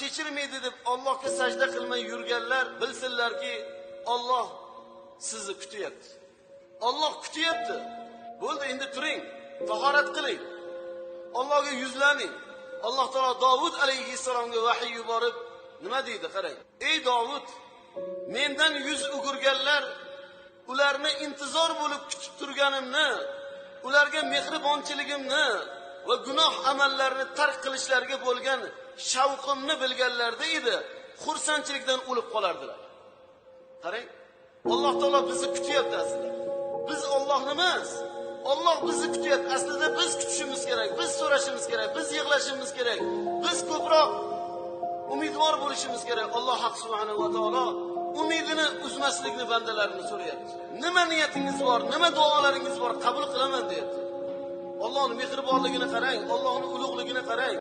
kechirmaydi deb Allohga sajda qilmay yurganlar bilsinlarki, Alloh sizni kutyapti. Alloh kutyapti. Bo'ldi, endi turing, tahorat qiling. Allohga yuzlaning. Alloh taolo Davud alayhissalomga vahiy yuborib nima deydi? Qarang. Ey Davud, mendan yuz o'girganlar ularni intizor bo'lib kutib turganimni, ularga mehribonchiligimni va gunoh amallarni tark qilishlariga bo'lgan shavqimni bilganlarda edi, xursandchilikdan o'lib qolardilar. Qarang, Alloh taolo bizni kutyapti aslida. Biz ollohni emas, Alloh bizni kutyapti. Aslida biz kutishimiz kerak, biz so'rashimiz kerak, biz yig'lashimiz kerak. Biz ko'proq umidvor bo'lishimiz kerak. Alloh haq subhanahu va taolo umidini uzmaslikni bandalarini so'rayapti. Nima niyatingiz bor, nima duolaringiz bor, qabul qilaman deyapti. Allohning mehribonligini qarang, Allohning ulug'ligini qarang.